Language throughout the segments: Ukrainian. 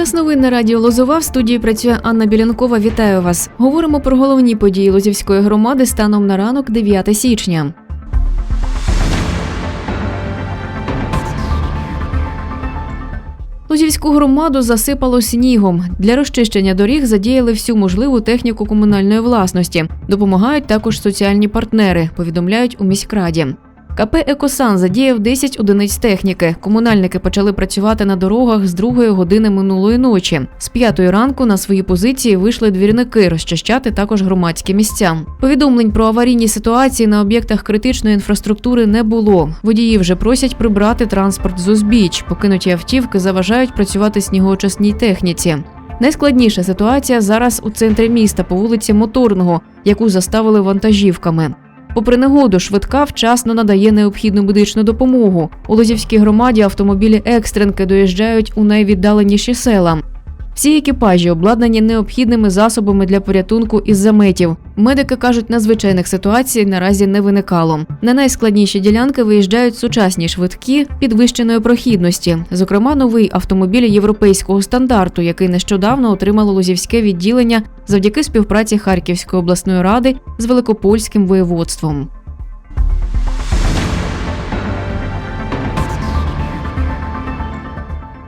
Час новин на радіо Лозова в студії працює Анна Білянкова. Вітаю вас. Говоримо про головні події Лозівської громади станом на ранок 9 січня. Лозівську громаду засипало снігом. Для розчищення доріг задіяли всю можливу техніку комунальної власності. Допомагають також соціальні партнери, повідомляють у міськраді. КП Екосан задіяв 10 одиниць техніки. Комунальники почали працювати на дорогах з другої години минулої ночі. З п'ятої ранку на свої позиції вийшли двірники розчищати також громадські місця. Повідомлень про аварійні ситуації на об'єктах критичної інфраструктури не було. Водії вже просять прибрати транспорт з узбіч. Покинуті автівки заважають працювати снігоочисній техніці. Найскладніша ситуація зараз у центрі міста по вулиці Моторного, яку заставили вантажівками. Попри негоду, швидка вчасно надає необхідну медичну допомогу. У Лозівській громаді автомобілі екстренки доїжджають у найвіддаленіші села. Всі екіпажі обладнані необхідними засобами для порятунку із заметів. Медики кажуть, надзвичайних ситуацій наразі не виникало. На найскладніші ділянки виїжджають сучасні швидкі підвищеної прохідності, зокрема, новий автомобіль європейського стандарту, який нещодавно отримало Лозівське відділення завдяки співпраці Харківської обласної ради з Великопольським воєводством.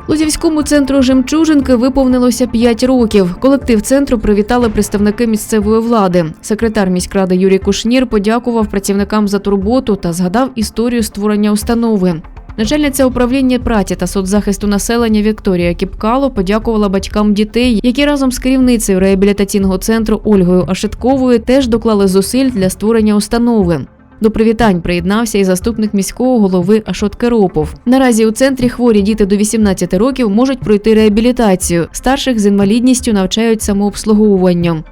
Лузівському центру жемчужинки виповнилося 5 років. Колектив центру привітали представники місцевої влади. Секретар міськради Юрій Кушнір подякував працівникам за турботу та згадав історію створення установи. Начальниця управління праці та соцзахисту населення Вікторія Кіпкало подякувала батькам дітей, які разом з керівницею реабілітаційного центру Ольгою Ашитковою теж доклали зусиль для створення установи. До привітань приєднався і заступник міського голови Ашот Керопов. Наразі у центрі хворі діти до 18 років можуть пройти реабілітацію. Старших з інвалідністю навчають самообслуговуванню.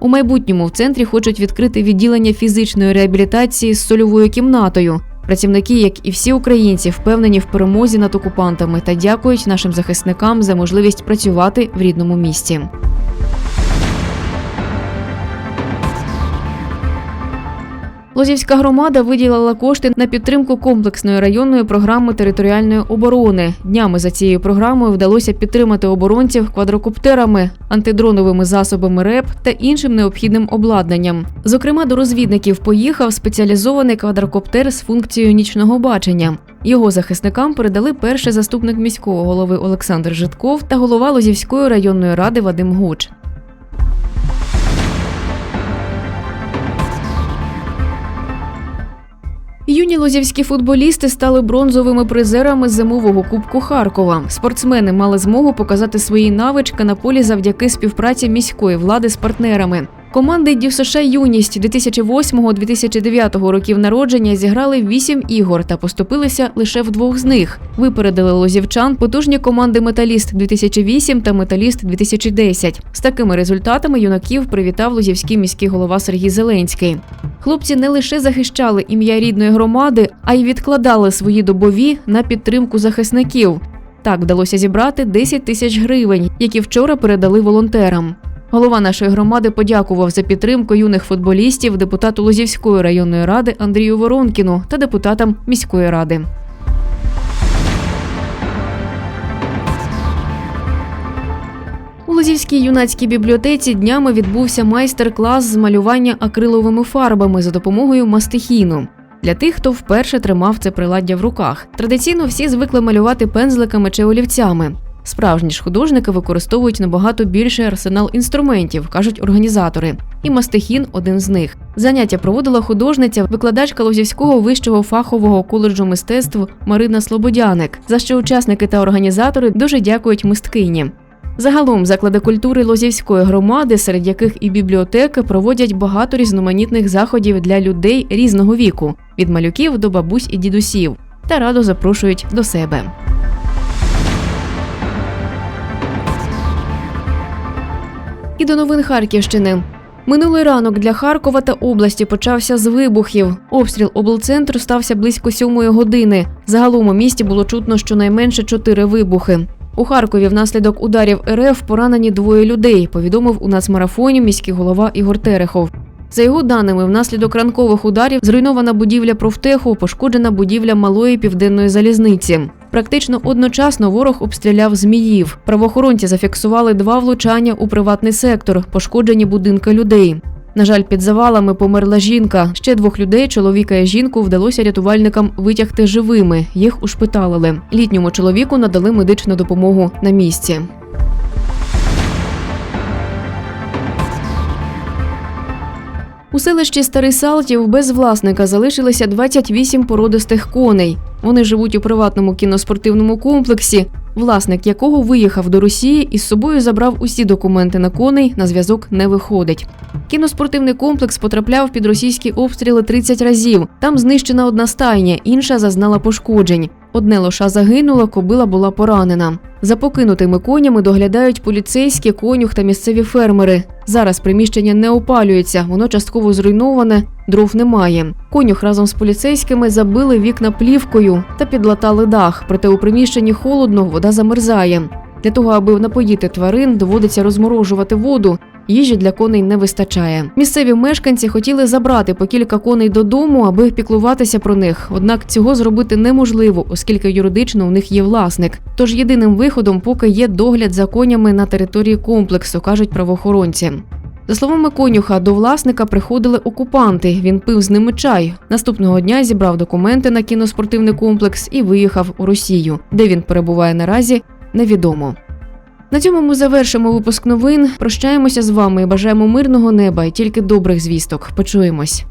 У майбутньому в центрі хочуть відкрити відділення фізичної реабілітації з сольовою кімнатою. Працівники, як і всі українці, впевнені в перемозі над окупантами та дякують нашим захисникам за можливість працювати в рідному місті. Лозівська громада виділила кошти на підтримку комплексної районної програми територіальної оборони. Днями за цією програмою вдалося підтримати оборонців квадрокоптерами, антидроновими засобами РЕП та іншим необхідним обладнанням. Зокрема, до розвідників поїхав спеціалізований квадрокоптер з функцією нічного бачення. Його захисникам передали перший заступник міського голови Олександр Житков та голова Лозівської районної ради Вадим Гуч. Юні лозівські футболісти стали бронзовими призерами зимового кубку Харкова. Спортсмени мали змогу показати свої навички на полі завдяки співпраці міської влади з партнерами. Команди ДЮСШ Юність 2008-2009 років народження зіграли вісім ігор та поступилися лише в двох з них. Випередили лозівчан потужні команди Металіст 2008 та Металіст 2010. З такими результатами юнаків привітав лозівський міський голова Сергій Зеленський. Хлопці не лише захищали ім'я рідної громади, а й відкладали свої добові на підтримку захисників. Так вдалося зібрати 10 тисяч гривень, які вчора передали волонтерам. Голова нашої громади подякував за підтримку юних футболістів депутату Лозівської районної ради Андрію Воронкіну та депутатам міської ради. У Лозівській юнацькій бібліотеці днями відбувся майстер-клас з малювання акриловими фарбами за допомогою мастихіну. Для тих, хто вперше тримав це приладдя в руках. Традиційно всі звикли малювати пензликами чи олівцями. Справжні ж художники використовують набагато більший арсенал інструментів, кажуть організатори. І мастихін один з них. Заняття проводила художниця, викладачка Лозівського вищого фахового коледжу мистецтв Марина Слободяник, за що учасники та організатори дуже дякують мисткині. Загалом заклади культури Лозівської громади, серед яких і бібліотеки, проводять багато різноманітних заходів для людей різного віку від малюків до бабусь і дідусів, та радо запрошують до себе. І до новин Харківщини. Минулий ранок для Харкова та області почався з вибухів. Обстріл облцентру стався близько сьомої години. Загалом у місті було чутно щонайменше чотири вибухи. У Харкові внаслідок ударів РФ поранені двоє людей. Повідомив у нацмарафоні міський голова Ігор Терехов. За його даними, внаслідок ранкових ударів зруйнована будівля профтеху, пошкоджена будівля малої південної залізниці. Практично одночасно ворог обстріляв зміїв. Правоохоронці зафіксували два влучання у приватний сектор, пошкоджені будинки людей. На жаль, під завалами померла жінка. Ще двох людей, чоловіка і жінку, вдалося рятувальникам витягти живими. Їх ушпиталили. Літньому чоловіку надали медичну допомогу на місці. У селищі Старий Салтів без власника залишилися 28 породистих коней. Вони живуть у приватному кіноспортивному комплексі, власник якого виїхав до Росії і з собою забрав усі документи на коней, на зв'язок не виходить. Кіноспортивний комплекс потрапляв під російські обстріли 30 разів. Там знищена одна стайня, інша зазнала пошкоджень. Одне лоша загинуло, кобила була поранена. За покинутими конями доглядають поліцейські, конюх та місцеві фермери. Зараз приміщення не опалюється, воно частково зруйноване, дров немає. Конюх разом з поліцейськими забили вікна плівкою та підлатали дах. Проте у приміщенні холодно, вода замерзає. Для того, аби напоїти тварин, доводиться розморожувати воду. Їжі для коней не вистачає. Місцеві мешканці хотіли забрати по кілька коней додому, аби піклуватися про них. Однак цього зробити неможливо, оскільки юридично у них є власник. Тож єдиним виходом поки є догляд за конями на території комплексу, кажуть правоохоронці. За словами конюха, до власника приходили окупанти. Він пив з ними чай. Наступного дня зібрав документи на кіноспортивний комплекс і виїхав у Росію. Де він перебуває наразі, невідомо. На цьому ми завершимо випуск новин. Прощаємося з вами бажаємо мирного неба і тільки добрих звісток. Почуємось.